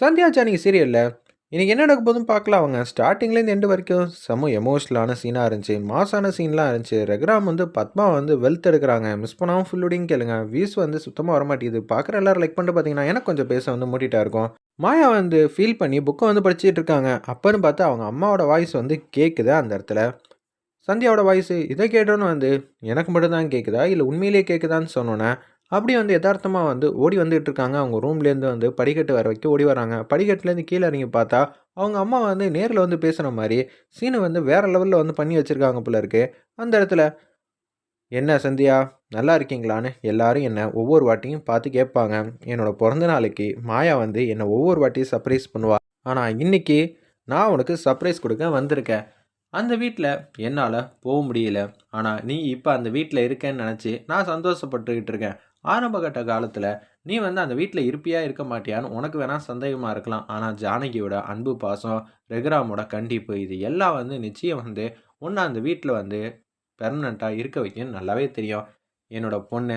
சந்தியா ஜானகி சீரியலில் இன்றைக்கி என்ன நடக்க போதும் பார்க்கலாம். அவங்க ஸ்டார்டிங்லேருந்து எண்டு வரைக்கும் செம எமோஷ்னலான சீனாக இருந்துச்சு. மாசான சீன்லாம் இருந்துச்சு. ரெகுராம் வந்து பத்மா வந்து வெல்த் எடுக்கிறாங்க. மிஸ் பண்ணாமல் ஃபுல்லுடிங் கேளுங்க. வியூஸ் வந்து சுத்தமாக வரமாட்டேங்குது. பார்க்குற எல்லாரும் லைக் பண்ணிட்டு பார்த்தீங்கன்னா எனக்கு கொஞ்சம் பேச வந்து மூட்டிட்டா இருக்கும். மாயா வந்து ஃபீல் பண்ணி புக்கை வந்து படிச்சுட்டு இருக்காங்க. அப்போன்னு பார்த்தா அவங்க அம்மாவோட வாய்ஸ் வந்து கேட்குது அந்த இடத்துல? சந்தியாவோட வாய்ஸ் இதை கேட்டோன்னு வந்து எனக்கு மட்டும்தான் கேட்குதா இல்லை உண்மையிலேயே கேட்குதான்னு சொன்னோன்னே அப்படியே வந்து யதார்த்தமாக வந்து ஓடி வந்துகிட்டு இருக்காங்க அவங்க ரூம்லேருந்து வந்து படிக்கட்டு வர வைக்க ஓடி வராங்க. படிக்கட்டுலேருந்து கீழே இறங்கி பார்த்தா அவங்க அம்மா வந்து நேரில் வந்து பேசுகிற மாதிரி சீனை வந்து வேறு லெவலில் வந்து பண்ணி வச்சுருக்காங்க போல இருக்கு. அந்த இடத்துல என்ன சந்தியா நல்லா இருக்கீங்களான்னு எல்லாரும் என்னை ஒவ்வொரு வாட்டியும் பார்த்து கேட்பாங்க. என்னோட பிறந்த நாளைக்கு மாயா வந்து என்னை ஒவ்வொரு வாட்டியும் சர்ப்ரைஸ் பண்ணுவாள் ஆனால் இன்னைக்கு நான் உனக்கு சர்ப்ரைஸ் கொடுக்க வந்திருக்கேன். அந்த வீட்டில் என்னால் போக முடியல. ஆனால் நீ இப்போ அந்த வீட்டில் இருக்கேன்னு நினச்சி நான் சந்தோஷப்பட்டுக்கிட்டு இருக்கேன். ஆரம்பகட்ட காலத்தில் நீ வந்து அந்த வீட்டில் இருப்பியா இருக்க மாட்டியான்னு உனக்கு வேணால் சந்தேகமாக இருக்கலாம். ஆனால் ஜானகியோட அன்பு பாசம் ரெகுராமோட கண்டிப்பு இது எல்லாம் வந்து நிச்சயம் வந்து ஒன்று அந்த வீட்டில் வந்து பெர்மனண்ட்டாக இருக்க வைக்கணும்னு நல்லாவே தெரியும். என்னோட பொண்ணு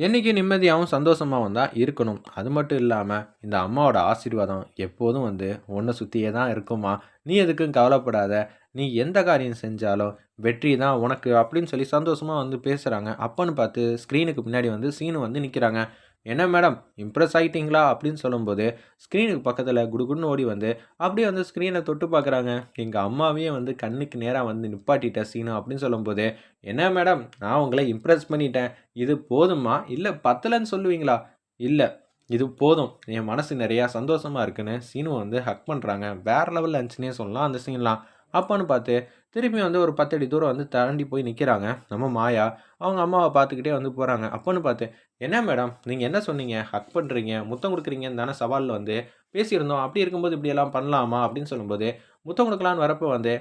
என்றைக்கு நிம்மதியாகவும் சந்தோஷமாக தான் இருக்கணும். அது மட்டும் இல்லாமல் இந்த அம்மாவோட ஆசீர்வாதம் எப்போதும் வந்து ஒன்றை சுற்றியே தான் இருக்குமா? நீ எதுக்கும் கவலைப்படாத. நீ எந்த காரியம் செஞ்சாலும் வெற்றி தான் உனக்கு அப்படின்னு சொல்லி சந்தோஷமாக வந்து பேசுகிறாங்க அப்பன்னு பார்த்து ஸ்க்ரீனுக்கு பின்னாடி வந்து சீனு வந்து நிற்கிறாங்க என்ன மேடம் இம்ப்ரெஸ் ஆகிட்டீங்களா அப்படின்னு சொல்லும்போது ஸ்க்ரீனுக்கு பக்கத்தில் குடுகுடுன்னு ஓடி வந்து அப்படியே வந்து ஸ்க்ரீனை தொட்டு பார்க்குறாங்க எங்கள் அம்மாவையே வந்து கண்ணுக்கு நேராக வந்து நிப்பாட்டிட்ட சீனு அப்படின்னு சொல்லும்போது என்ன மேடம் நான் உங்களை இம்ப்ரெஸ் பண்ணிட்டேன். இது போதுமா? இல்லை பத்தலைன்னு சொல்லுவீங்களா? இல்லை இது போதும். என் மனசு நிறையா சந்தோஷமாக இருக்குன்னு சீனு வந்து ஹக் பண்ணுறாங்க வேறு லெவலில் இருந்துச்சுன்னே சொல்லலாம் அந்த சீன்லாம் அப்போன்னு பார்த்து திருப்பி வந்து ஒரு பத்தடி தூரம் வந்து தாண்டி போய் நிற்கிறாங்க நம்ம மாயா அவங்க அம்மாவை பார்த்துக்கிட்டே வந்து போகிறாங்க அப்போன்னு பார்த்து என்ன மேடம்? நீங்கள் என்ன சொன்னீங்க? ஹக் பண்ணுறீங்க முத்தம் கொடுக்குறீங்கன்னு தானே சவாலில் வந்து பேசியிருந்தோம். அப்படி இருக்கும்போது இப்படியெல்லாம் பண்ணலாமா? அப்படின்னு சொல்லும்போது முத்தம் கொடுக்கலான்னு வரப்போ வந்து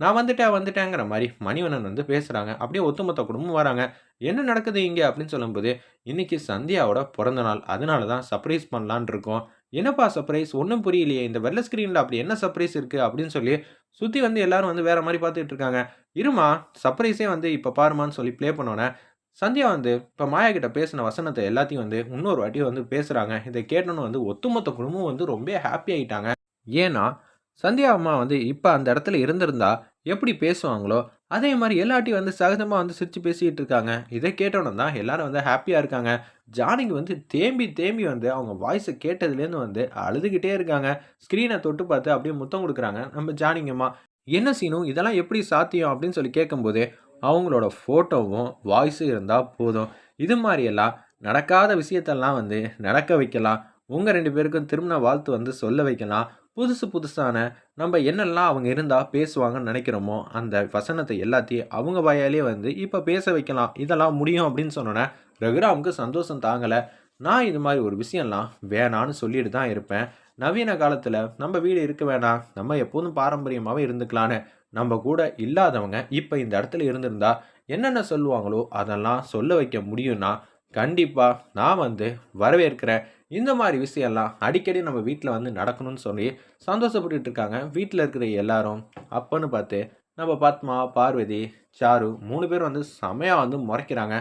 நான் வந்துட்டேன் வந்துட்டேங்கிற மாதிரி மணிவண்ணன் வந்து பேசுகிறாங்க அப்படியே ஒத்துமொத்த குடும்பம் வராங்க. என்ன நடக்குது இங்கே? அப்படின்னு சொல்லும்போது இன்றைக்கி சந்தியாவோட பிறந்த நாள். அதனால தான் சர்ப்ரைஸ் பண்ணலான் இருக்கோம். என்னப்பா சர்ப்ரைஸ் ஒன்றும் புரியலையே. இந்த வெள்ள ஸ்க்ரீனில் அப்படி என்ன சர்ப்ரைஸ் இருக்குது அப்படின்னு சொல்லி சுற்றி வந்து எல்லாரும் வந்து வேற மாதிரி பார்த்துட்டு இருக்காங்க. இருமா சர்ப்ரைஸே வந்து இப்போ பாருமான்னு சொல்லி ப்ளே பண்ணோன்னே சந்தியா வந்து இப்போ மாயா கிட்ட பேசின வசனத்தை எல்லாத்தையும் வந்து இன்னொரு வாட்டி வந்து பேசுகிறாங்க இதை கேட்டோன்னு வந்து ஒட்டுமொத்த குடும்பம் வந்து ரொம்ப ஹாப்பி ஆகிட்டாங்க ஏன்னா சந்தியா அம்மா வந்து இப்போ அந்த இடத்துல இருந்திருந்தா எப்படி பேசுவாங்களோ அதே மாதிரி எல்லாட்டையும் வந்து சகஜமாக வந்து சிரித்து பேசிகிட்டு இருக்காங்க. இதை கேட்டோன்னு தான் எல்லோரும் வந்து ஹாப்பியாக இருக்காங்க. ஜானிக்கு வந்து தேம்பி தேம்பி வந்து அவங்க வாய்ஸை கேட்டதுலேருந்து வந்து அழுதுகிட்டே இருக்காங்க. ஸ்க்ரீனை தொட்டு பார்த்து அப்படியே முத்தம் கொடுக்குறாங்க. நம்ம ஜானிங்கம்மா என்ன சீனும் இதெல்லாம் எப்படி சாத்தியம்? அப்படின்னு சொல்லி கேட்கும்போது அவங்களோட ஃபோட்டோவும் வாய்ஸும் இருந்தால் போதும். இது மாதிரியெல்லாம் நடக்காத விஷயத்தெல்லாம் வந்து நடக்க வைக்கலாம். உங்கள் ரெண்டு பேருக்கும் திருமண வாழ்த்து வந்து சொல்ல வைக்கலாம். புதுசு புதுசான நம்ம என்னெல்லாம் அவங்க இருந்தால் பேசுவாங்கன்னு நினைக்கிறோமோ அந்த வசனத்தை எல்லாத்தையும் அவங்க வாயாலே வந்து இப்போ பேச வைக்கலாம் இதெல்லாம் முடியும் அப்படின்னு சொன்னோன்னே ரகுராமுக்கு சந்தோஷம் தாங்கலை. நான் இது மாதிரி ஒரு விஷயம்லாம் வேணான்னு சொல்லிட்டு தான் இருப்பேன். நவீன காலத்தில் நம்ம வீடு இருக்க வேணாம் நம்ம எப்போதும் பாரம்பரியமாகவே இருந்துக்கலான்னு நம்ம கூட இல்லாதவங்க இப்போ இந்த இடத்துல இருந்திருந்தா என்னென்ன சொல்லுவாங்களோ அதெல்லாம் சொல்ல வைக்க முடியும்னா கண்டிப்பாக நான் வந்து வரவேற்கிறேன். இந்த மாதிரி விஷயம்லாம் அடிக்கடி நம்ம வீட்டில் வந்து நடக்கணும்னு சொல்லி சந்தோஷப்பட்டுட்டு இருக்காங்க. வீட்டில் இருக்கிற எல்லாரும் அப்போன்னு பார்த்து நம்ம பத்மா பார்வதி சாரு மூணு பேர் வந்து செமையாக வந்து முறைக்கிறாங்க.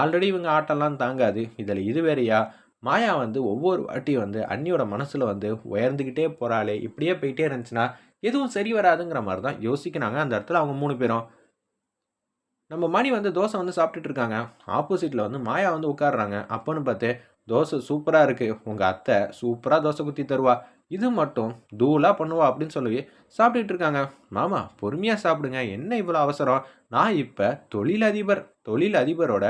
ஆல்ரெடி இவங்க ஆட்டம்லாம் தாங்காது. இதில் இது வேறையா? மாயா வந்து ஒவ்வொரு வாட்டியும் வந்து அண்ணியோட மனசில் வந்து உயர்ந்துக்கிட்டே போகிறாளே இப்படியே போயிட்டே இருந்துச்சுன்னா எதுவும் சரி வராதுங்கிற மாதிரி தான் யோசிக்கிறாங்க. அந்த இடத்துல அவங்க மூணு பேரும். நம்ம மணி வந்து தோசை வந்து சாப்பிட்டுட்டு இருக்காங்க. ஆப்போசிட்டில் வந்து மாயா வந்து உட்காடுறாங்க அப்போன்னு பார்த்து தோசை சூப்பராக இருக்குது உங்கள் அத்தை சூப்பராக தோசை குத்தி தருவா. இது மட்டும் தூளாக பண்ணுவா அப்படின்னு சொல்லி சாப்பிட்டுட்டு இருக்காங்க. மாமா பொறுமையாக சாப்பிடுங்க. என்ன இவ்வளோ அவசரம்? நான் இப்போ தொழிலதிபர். தொழிலதிபரோட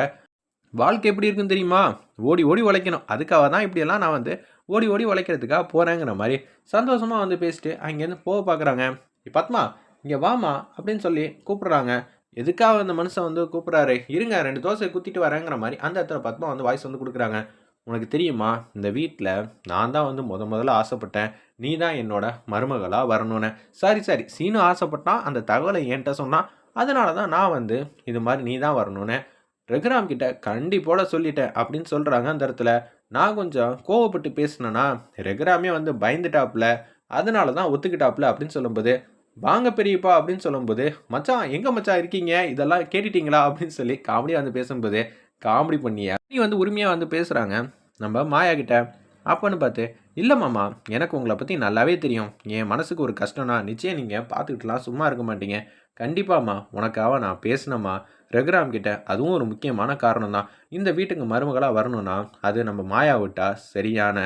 வாழ்க்கை எப்படி இருக்குன்னு தெரியுமா? ஓடி ஓடி உழைக்கணும். அதுக்காக தான் இப்படியெல்லாம் நான் வந்து ஓடி ஓடி உழைக்கிறதுக்காக போகிறேங்கிற மாதிரி சந்தோஷமாக வந்து பேசிட்டு அங்கேருந்து போக பார்க்குறாங்க. பத்மா இங்கே வாமா அப்படின்னு சொல்லி கூப்பிட்றாங்க. எதுக்காக அந்த மனுஷன் வந்து கூப்பிட்றாரு? இருங்க ரெண்டு தோசை குத்திட்டு வரேங்கிற மாதிரி அந்த இடத்துல பத்மா வந்து வாய்ஸ் வந்து கொடுக்குறாங்க. உனக்கு தெரியுமா? இந்த வீட்டில் நான் தான் வந்து முத முதல்ல ஆசைப்பட்டேன். நீ தான் என்னோட மருமகளாக வரணும்னு. சரி சரி. சீனு ஆசைப்பட்டான் அந்த தகவலை என்கிட்ட சொன்னான் அதனால தான் நான் வந்து இது மாதிரி நீ தான் வரணும்னு. ரகுராம் கிட்ட கண்டிப்போட சொல்லிட்டேன் அப்படின்னு சொல்கிறாங்க அந்த இடத்துல. நான் கொஞ்சம் கோவப்பட்டு பேசினேன்னா ரகுராமே வந்து பயந்துட்டாப்புல. அதனால தான் ஒத்துக்கிட்டாப்புல அப்படின்னு சொல்லும்போது வாங்க பெரியப்பா அப்படின்னு சொல்லும்போது மச்சான் எங்கே மச்சான் இருக்கீங்க? இதெல்லாம் கேட்டுட்டீங்களா? அப்படின்னு சொல்லி காமெடியாக வந்து பேசும்போது காமெடி பண்ணியா? நீ வந்து உரிமையாக வந்து பேசுகிறாங்க நம்ம மாயா கிட்ட அப்போன்னு பார்த்து இல்லை மாமா எனக்கு உங்களை பற்றி நல்லாவே தெரியும். என் மனசுக்கு ஒரு கஷ்டம்னா நிச்சயம் நீங்கள் பார்த்துக்கிட்டுலாம் சும்மா இருக்க மாட்டீங்க. கண்டிப்பாம்மா உனக்காக நான் பேசினம்மா ரகுராம் கிட்ட அதுவும் ஒரு முக்கியமான காரணம் தான். இந்த வீட்டுக்கு மருமகளாக வரணும்னா அது நம்ம மாயா விட்டா சரியான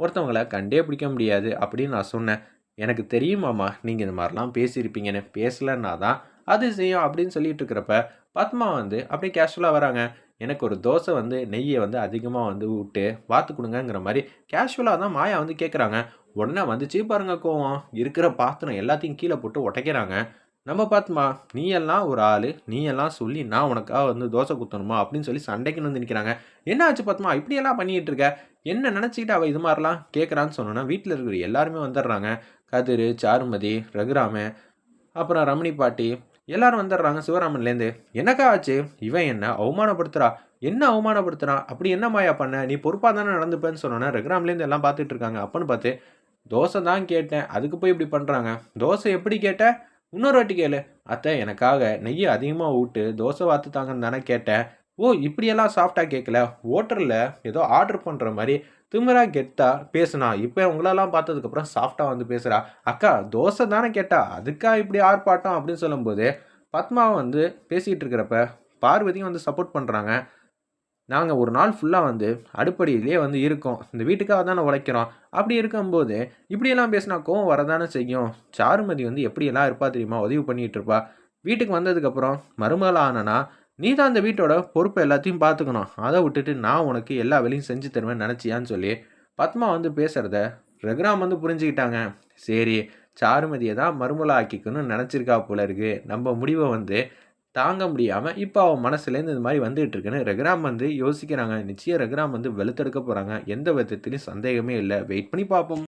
ஒருத்தவங்களை கண்டே பிடிக்க முடியாது. அப்படின்னு நான் சொன்னேன். எனக்கு தெரியுமாம்மா நீங்கள் இந்த மாதிரிலாம் பேசியிருப்பீங்கன்னு. பேசலன்னா தான் அது செய்யும் அப்படின்னு சொல்லிட்டு இருக்கிறப்ப பத்மா வந்து அப்படியே கேஷுவலாக வராங்க. எனக்கு ஒரு தோசை வந்து நெய்யை வந்து அதிகமாக வந்து விட்டு பார்த்து கொடுங்கங்கிற மாதிரி கேஷுவலாக தான் மாயா வந்து கேட்குறாங்க உடனே வந்துச்சு பாருங்க கோவம். இருக்கிற பாத்திரம் எல்லாத்தையும் கீழே போட்டு உடைக்கிறாங்க. நம்ம பார்த்துமா நீ எல்லாம் ஒரு ஆள் நீ எல்லாம் சொல்லி நான் உனக்காக வந்து தோசை குத்தணுமா அப்படின்னு சொல்லி சண்டைக்குன்னு வந்து நிற்கிறாங்க என்ன ஆச்சு பார்த்துமா இப்படியெல்லாம் பண்ணிட்டு இருக்க? என்ன நினச்சிக்கிட்டு அவள் இது மாதிரிலாம் கேட்குறான்னு சொன்னோன்னா வீட்டில் இருக்கிற எல்லாருமே வந்துடுறாங்க. கதிர் சாருமதி ரகுராம அப்புறம் ரமணி பாட்டி எல்லாரும் வந்துடுறாங்க சிவராமன்லேருந்து. என்னக்கா ஆச்சு? இவன் என்ன அவமானப்படுத்துறா? என்ன அவமானப்படுத்துறான் அப்படி என்ன மாயா பண்ண? நீ பொறுப்பாக தானே நடந்துப்பேன்னு சொன்னோன்னா ரகுராம்லேருந்து எல்லாம் பார்த்துட்டு இருக்காங்க. அப்பன்னு பார்த்து தோசை தான் கேட்டேன். அதுக்கு போய் இப்படி பண்ணுறாங்க தோசை எப்படி கேட்ட? இன்னொரு வாட்டி கேளு. அத்தை எனக்காக நெய்யை அதிகமாக ஊட்டு தோசை வாத்து தாங்கன்னு தானே கேட்டேன். ஓ இப்படியெல்லாம் சாஃப்டாக கேட்கல ஹோட்டலில் ஏதோ ஆர்டர் பண்ணுற மாதிரி திமிரா கெட்டா பேசுனா இப்போ உங்களெல்லாம் பார்த்ததுக்கப்புறம் சாஃப்டாக வந்து பேசுகிறா அக்கா தோசை தானே கேட்டா அதுக்கா இப்படி ஆர்ப்பாட்டம் அப்படின்னு சொல்லும்போது பத்மாவை வந்து பேசிகிட்டு இருக்கிறப்ப பார்வதியும் வந்து சப்போர்ட் பண்ணுறாங்க நாங்கள் ஒரு நாள் ஃபுல்லாக வந்து அடுப்படியிலே வந்து இருக்கோம். இந்த வீட்டுக்காக தானே உழைக்கிறோம். அப்படி இருக்கும்போது இப்படியெல்லாம் பேசினா கோவம் வரதானே செய்யும்? சாருமதி வந்து எப்படியெல்லாம் இருப்பா தெரியுமா? உதவி பண்ணிகிட்டு இருப்பா. வீட்டுக்கு வந்ததுக்கப்புறம் மருமகள் ஆனனா நீ தான் அந்த வீட்டோட பொறுப்பை எல்லாத்தையும் பார்த்துக்கணும் அதை விட்டுட்டு நான் உனக்கு எல்லா வேலையும் செஞ்சு தருவேன் நினச்சியான்னு சொல்லி பத்மா வந்து பேசுகிறத ரகுராம் வந்து புரிஞ்சுக்கிட்டாங்க. சரி சாருமதியை தான் மருமலா ஆக்கிக்கணும்னு நினச்சிருக்கா போல இருக்கு. நம்ம முடிவை வந்து தாங்க முடியாமல் இப்போ அவன் மனசுலேருந்து இந்த மாதிரி வந்துகிட்டு இருக்குன்னு ரகுராம் வந்து யோசிக்கிறாங்க. நிச்சயம் ரகுராம் வந்து வெளுத்தெடுக்க போகிறாங்க எந்த விதத்துலையும் சந்தேகமே இல்லை. வெயிட் பண்ணி பார்ப்போம்